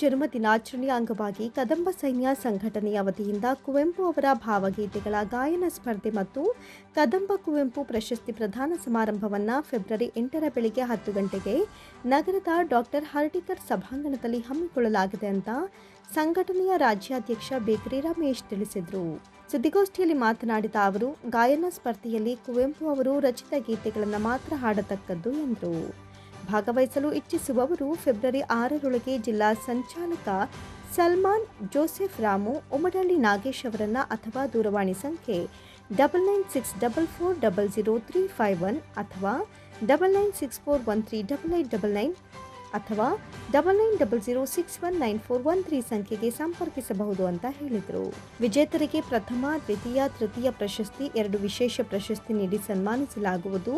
ಜನ್ಮ ದಿನಾಚರಣೆಯ ಅಂಗವಾಗಿ ಕದಂಬ ಸೈನ್ಯ ಸಂಘಟನೆಯ ವತಿಯಿಂದ ಕುವೆಂಪು ಅವರ ಭಾವಗೀತೆಗಳ ಗಾಯನ ಸ್ಪರ್ಧೆ ಮತ್ತು ಕದಂಬ ಕುವೆಂಪು ಪ್ರಶಸ್ತಿ ಪ್ರದಾನ ಸಮಾರಂಭವನ್ನು ಫೆಬ್ರವರಿ ಎಂಟರ ಬೆಳಿಗ್ಗೆ ಹತ್ತು ಗಂಟೆಗೆ ನಗರದ ಡಾಕ್ಟರ್ ಹರ್ಟಿಕರ್ ಸಭಾಂಗಣದಲ್ಲಿ ಹಮ್ಮಿಕೊಳ್ಳಲಾಗಿದೆ ಅಂತ ಸಂಘಟನೆಯ ರಾಜ್ಯಾಧ್ಯಕ್ಷ ಬೇಕ್ರಿ ರಮೇಶ್ ತಿಳಿಸಿದರು. ಸುದ್ದಿಗೋಷ್ಠಿಯಲ್ಲಿ ಮಾತನಾಡಿದ ಅವರು, ಗಾಯನ ಸ್ಪರ್ಧೆಯಲ್ಲಿ ಕುವೆಂಪು ಅವರು ರಚಿತ ಗೀತೆಗಳನ್ನು ಮಾತ್ರ ಹಾಡತಕ್ಕದ್ದು ಎಂದರು. ಭಾಗವಹಿಸಲು ಇಚ್ಛಿಸುವವರು ಫೆಬ್ರವರಿ ಆರರೊಳಗೆ ಜಿಲ್ಲಾ ಸಂಚಾಲಕ ಸಲ್ಮಾನ್ ಜೋಸೆಫ್ ರಾಮು ಉಮಡಳ್ಳಿ ನಾಗೇಶ್ ಅವರನ್ನ ಅಥವಾ ದೂರವಾಣಿ ಸಂಖ್ಯೆ double nine six double four double zero three five one ಅಥವಾ double nine six four one three double eight double nine ಅಥವಾ double nine double zero six one nine four one three ಸಂಖ್ಯೆಗೆ ಸಂಪರ್ಕಿಸಬಹುದು ಅಂತ ಹೇಳಿದರು. ವಿಜೇತರಿಗೆ ಪ್ರಥಮ, ದ್ವಿತೀಯ, ತೃತೀಯ ಪ್ರಶಸ್ತಿ, ಎರಡು ವಿಶೇಷ ಪ್ರಶಸ್ತಿ ನೀಡಿ ಸನ್ಮಾನಿಸಲಾಗುವುದು.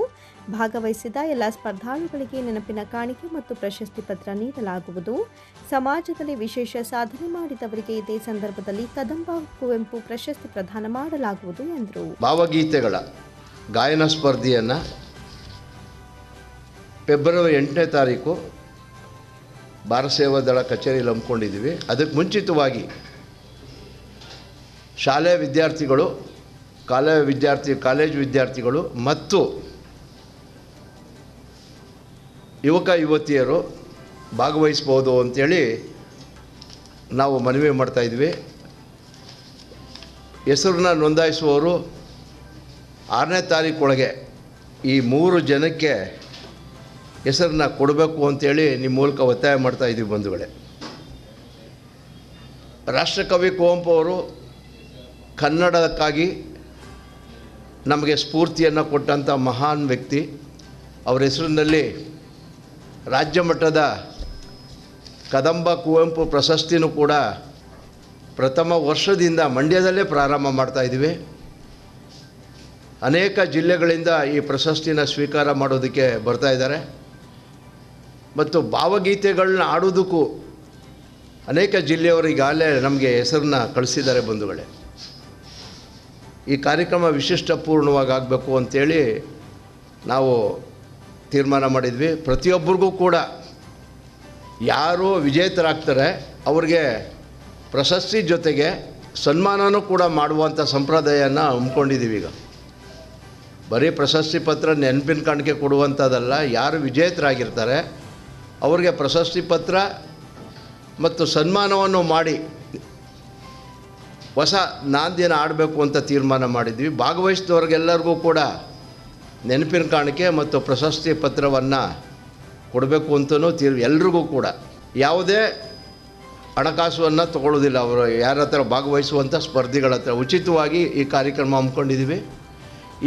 ಭಾಗವಹಿಸಿದ ಎಲ್ಲ ಸ್ಪರ್ಧಾಳುಗಳಿಗೆ ನೆನಪಿನ ಕಾಣಿಕೆ ಮತ್ತು ಪ್ರಶಸ್ತಿ ಪತ್ರ ನೀಡಲಾಗುವುದು. ಸಮಾಜದಲ್ಲಿ ವಿಶೇಷ ಸಾಧನೆ ಮಾಡಿದವರಿಗೆ ಇದೇ ಸಂದರ್ಭದಲ್ಲಿ ಕದಂಬ ಕುವೆಂಪು ಪ್ರಶಸ್ತಿ ಪ್ರದಾನ ಮಾಡಲಾಗುವುದು ಎಂದರು. ಭಾವಗೀತೆಗಳ ಗಾಯನ ಸ್ಪರ್ಧೆಯನ್ನು ಫೆಬ್ರವರಿ ಎಂಟನೇ ತಾರೀಕು ಭಾರತ ಸೇವಾ ದಳ ಕಚೇರಿಯಲ್ಲಿ ಹಮ್ಮಿಕೊಂಡಿದ್ದೀವಿ. ಅದಕ್ಕೆ ಮುಂಚಿತವಾಗಿ ಶಾಲೆ ವಿದ್ಯಾರ್ಥಿಗಳು, ಕಾಲೇ ವಿದ್ಯಾರ್ಥಿ, ಕಾಲೇಜು ವಿದ್ಯಾರ್ಥಿಗಳು ಮತ್ತು ಯುವಕ, ಯುವತಿಯರು ಭಾಗವಹಿಸ್ಬೋದು ಅಂಥೇಳಿ ನಾವು ಮನವಿ ಮಾಡ್ತಾಯಿದ್ವಿ ಹೆಸರನ್ನ ನೋಂದಾಯಿಸುವವರು ಆರನೇ ತಾರೀಕೊಳಗೆ ಈ ಮೂರು ಜನಕ್ಕೆ ಹೆಸರನ್ನ ಕೊಡಬೇಕು ಅಂತೇಳಿ ನಿಮ್ಮ ಮೂಲಕ ಒತ್ತಾಯ ಮಾಡ್ತಾ ಇದ್ದೀವಿ ಬಂಧುಗಳೇ. ರಾಷ್ಟ್ರಕವಿ ಕುವೆಂಪು ಅವರು ಕನ್ನಡಕ್ಕಾಗಿ ನಮಗೆ ಸ್ಫೂರ್ತಿಯನ್ನು ಕೊಟ್ಟಂಥ ಮಹಾನ್ ವ್ಯಕ್ತಿ. ಅವರ ಹೆಸರಿನಲ್ಲಿ ರಾಜ್ಯ ಮಟ್ಟದ ಕದಂಬ ಕುವೆಂಪು ಪ್ರಶಸ್ತಿನೂ ಕೂಡ ಪ್ರಥಮ ವರ್ಷದಿಂದ ಮಂಡ್ಯದಲ್ಲೇ ಪ್ರಾರಂಭ ಮಾಡ್ತಾ ಇದ್ದೀವಿ. ಅನೇಕ ಜಿಲ್ಲೆಗಳಿಂದ ಈ ಪ್ರಶಸ್ತಿನ ಸ್ವೀಕಾರ ಮಾಡೋದಕ್ಕೆ ಬರ್ತಾ ಇದ್ದಾರೆ. ಮತ್ತು ಭಾವಗೀತೆಗಳನ್ನ ಆಡೋದಕ್ಕೂ ಅನೇಕ ಜಿಲ್ಲೆಯವರು ಈಗಾಗಲೇ ನಮಗೆ ಹೆಸರನ್ನ ಕಳಿಸಿದ್ದಾರೆ ಬಂಧುಗಳೇ. ಈ ಕಾರ್ಯಕ್ರಮ ವಿಶಿಷ್ಟಪೂರ್ಣವಾಗಿ ಆಗಬೇಕು ಅಂಥೇಳಿ ನಾವು ತೀರ್ಮಾನ ಮಾಡಿದ್ವಿ. ಪ್ರತಿಯೊಬ್ಬರಿಗೂ ಕೂಡ ಯಾರು ವಿಜೇತರಾಗ್ತಾರೆ, ಅವ್ರಿಗೆ ಪ್ರಶಸ್ತಿ ಜೊತೆಗೆ ಸನ್ಮಾನನೂ ಕೂಡ ಮಾಡುವಂಥ ಸಂಪ್ರದಾಯನ ಹಮ್ಮಿಕೊಂಡಿದ್ದೀವಿ ಈಗ. ಬರೀ ಪ್ರಶಸ್ತಿ ಪತ್ರ ನೆನಪಿನ ಕಾಣಿಕೆ ಕೊಡುವಂಥದ್ದಲ್ಲ ಯಾರು ವಿಜೇತರಾಗಿರ್ತಾರೆ ಅವ್ರಿಗೆ ಪ್ರಶಸ್ತಿ ಪತ್ರ ಮತ್ತು ಸನ್ಮಾನವನ್ನು ಮಾಡಿ ಹೊಸ ನಾಂದಿನ ಆಡಬೇಕು ಅಂತ ತೀರ್ಮಾನ ಮಾಡಿದ್ವಿ. ಭಾಗವಹಿಸಿದವ್ರಿಗೆಲ್ಲರಿಗೂ ಕೂಡ ನೆನಪಿನ ಕಾಣಿಕೆ ಮತ್ತು ಪ್ರಶಸ್ತಿ ಪತ್ರವನ್ನು ಕೊಡಬೇಕು ಅಂತಲೂ ತೀರ್, ಎಲ್ರಿಗೂ ಕೂಡ. ಯಾವುದೇ ಹಣಕಾಸುವನ್ನು ತಗೊಳ್ಳೋದಿಲ್ಲ ಅವರು. ಯಾರ ಹತ್ರ ಭಾಗವಹಿಸುವಂಥ ಸ್ಪರ್ಧಿಗಳ ಹತ್ರ. ಉಚಿತವಾಗಿ ಈ ಕಾರ್ಯಕ್ರಮ ಹಮ್ಮಿಕೊಂಡಿದ್ದೀವಿ.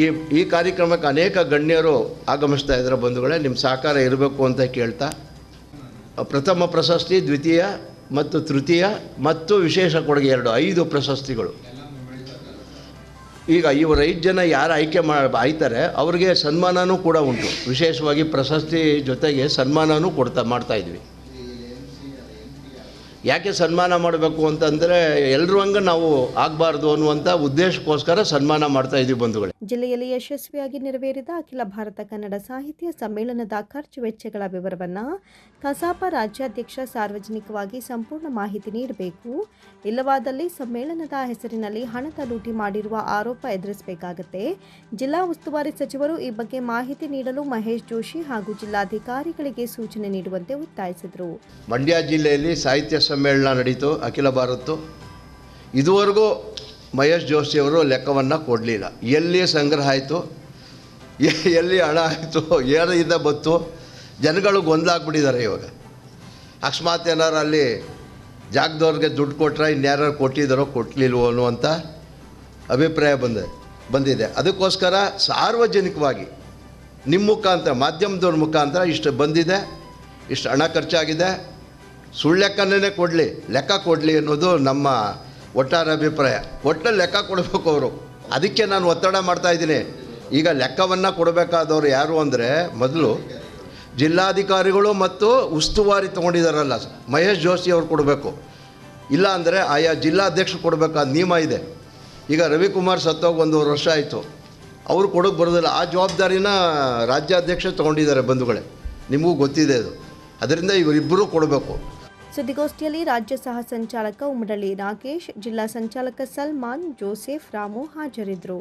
ಈ ಈ ಕಾರ್ಯಕ್ರಮಕ್ಕೆ ಅನೇಕ ಗಣ್ಯರು ಆಗಮಿಸ್ತಾ ಇದ್ದಾರೆ ಬಂಧುಗಳೇ. ನಿಮ್ಮ ಸಹಕಾರ ಇರಬೇಕು ಅಂತ ಕೇಳ್ತಾ ಪ್ರಥಮ ಪ್ರಶಸ್ತಿ, ದ್ವಿತೀಯ ಮತ್ತು ತೃತೀಯ ಮತ್ತು ವಿಶೇಷ ಕೊಡುಗೆ ಎರಡು, ಐದು ಪ್ರಶಸ್ತಿಗಳು. ಈಗ ಇವರು ಐದು ಜನ ಯಾರು ಆಯ್ಕೆ ಮಾ, ಆಯ್ತಾರೆ, ಅವ್ರಿಗೆ ಸನ್ಮಾನನೂ ಕೂಡ ಉಂಟು. ವಿಶೇಷವಾಗಿ ಪ್ರಶಸ್ತಿ ಜೊತೆಗೆ ಸನ್ಮಾನನೂ ಕೊಡ್ತಾ, ಮಾಡ್ತಾ ಇದ್ವಿ. ಯಾಕೆ ಸನ್ಮಾನ ಮಾಡಬೇಕು ಅಂತಂದರೆ ಎಲ್ಲರೂ ಹಂಗೆ ನಾವು ಆಗಬಾರ್ದು ಅನ್ನುವಂಥ ಉದ್ದೇಶಕ್ಕೋಸ್ಕರ ಸನ್ಮಾನ ಮಾಡ್ತಾ ಇದೀವಿ ಬಂಧುಗಳೇ. ಜಿಲ್ಲೆಯಲ್ಲಿ ಯಶಸ್ವಿಯಾಗಿ ನೆರವೇರಿದ ಅಖಿಲ ಭಾರತ ಕನ್ನಡ ಸಾಹಿತ್ಯ ಸಮ್ಮೇಳನದ ಖರ್ಚು ವೆಚ್ಚಗಳ ವಿವರವನ್ನು ಕಸಾಪ ರಾಜ್ಯಾಧ್ಯಕ್ಷ ಸಾರ್ವಜನಿಕವಾಗಿ ಸಂಪೂರ್ಣ ಮಾಹಿತಿ ನೀಡಬೇಕು. ಇಲ್ಲವಾದಲ್ಲಿ ಸಮ್ಮೇಳನದ ಹೆಸರಿನಲ್ಲಿ ಹಣದ ಲೂಟಿ ಮಾಡಿರುವ ಆರೋಪ ಎದುರಿಸಬೇಕಾಗತ್ತೆ. ಜಿಲ್ಲಾ ಉಸ್ತುವಾರಿ ಸಚಿವರು ಈ ಬಗ್ಗೆ ಮಾಹಿತಿ ನೀಡಲು ಮಹೇಶ್ ಜೋಶಿ ಹಾಗೂ ಜಿಲ್ಲಾಧಿಕಾರಿಗಳಿಗೆ ಸೂಚನೆ ನೀಡುವಂತೆ ಒತ್ತಾಯಿಸಿದರು. ಮಂಡ್ಯ ಜಿಲ್ಲೆಯಲ್ಲಿ ಸಾಹಿತ್ಯ ಸಮ್ಮೇಳನ ನಡೀತು, ಅಖಿಲ ಭಾರತ ಇದುವರೆಗೂ ಮಹೇಶ್ ಜೋಶಿಯವರು ಲೆಕ್ಕವನ್ನು ಕೊಡಲಿಲ್ಲ. ಎಲ್ಲಿ ಸಂಗ್ರಹ ಆಯಿತು ಎಲ್ಲಿ ಹಣ ಆಯಿತು, ಏನಿಂದ ಬತ್ತು ಜನಗಳು ಗೊಂದಲಾಗ್ಬಿಟ್ಟಿದ್ದಾರೆ ಇವಾಗ. ಅಕಸ್ಮಾತ್ ಏನಾರು ಅಲ್ಲಿ ಜಾಗದವ್ರಿಗೆ ದುಡ್ಡು ಕೊಟ್ಟರೆ ಇನ್ಯಾರು ಕೊಟ್ಟಿದ್ದಾರೋ ಕೊಟ್ಟಲಿಲ್ವೋ ಅನ್ನುವಂಥ ಅಭಿಪ್ರಾಯ ಬಂದ, ಬಂದಿದೆ. ಅದಕ್ಕೋಸ್ಕರ ಸಾರ್ವಜನಿಕವಾಗಿ ನಿಮ್ಮ ಮುಖಾಂತರ, ಮಾಧ್ಯಮದವ್ರ ಮುಖಾಂತರ ಇಷ್ಟು ಬಂದಿದೆ, ಇಷ್ಟು ಹಣ ಖರ್ಚಾಗಿದೆ. ಸುಳ್ಳು ಲೆಕ್ಕನೇ ಕೊಡಲಿ, ಲೆಕ್ಕ ಕೊಡಲಿ ಅನ್ನೋದು ನಮ್ಮ ಒಟ್ಟಾರೆ ಅಭಿಪ್ರಾಯ. ಒಟ್ಟು ಲೆಕ್ಕ ಕೊಡಬೇಕು ಅವರು. ಅದಕ್ಕೆ ನಾನು ಒತ್ತಡ ಮಾಡ್ತಾ ಇದ್ದೀನಿ. ಈಗ ಲೆಕ್ಕವನ್ನು ಕೊಡಬೇಕಾದವರು ಯಾರು ಅಂದರೆ ಮೊದಲು ಜಿಲ್ಲಾಧಿಕಾರಿಗಳು ಮತ್ತು ಉಸ್ತುವಾರಿ ತೊಗೊಂಡಿದ್ದಾರಲ್ಲ ಮಹೇಶ್ ಜೋಶಿ ಅವ್ರು ಕೊಡಬೇಕು. ಇಲ್ಲ ಅಂದರೆ ಆಯಾ ಜಿಲ್ಲಾಧ್ಯಕ್ಷರು ಕೊಡಬೇಕಾದ ನಿಯಮ ಇದೆ. ಈಗ ರವಿಕುಮಾರ್ ಸತ್ತೋಗಿ ಒಂದೂವರೆ ವರ್ಷ ಆಯಿತು. ಅವರು ಕೊಡೋಕೆ ಬರೋದಿಲ್ಲ. ಆ ಜವಾಬ್ದಾರಿನ ರಾಜ್ಯಾಧ್ಯಕ್ಷ ತೊಗೊಂಡಿದ್ದಾರೆ ಬಂಧುಗಳೇ. ನಿಮಗೂ ಗೊತ್ತಿದೆ ಅದು. ಅದರಿಂದ ಇವರಿಬ್ಬರೂ ಕೊಡಬೇಕು. ಸುದ್ದಿಗೋಷ್ಠಿಯಲ್ಲಿ ರಾಜ್ಯ ಸಹ ಸಂಚಾಲಕ ಉಮಡಳ್ಳಿ ರಾಕೇಶ್ ಜಿಲ್ಲಾ ಸಂಚಾಲಕ ಸಲ್ಮಾನ್ ಜೋಸೆಫ್ ರಾಮು ಹಾಜರಿದ್ದರು.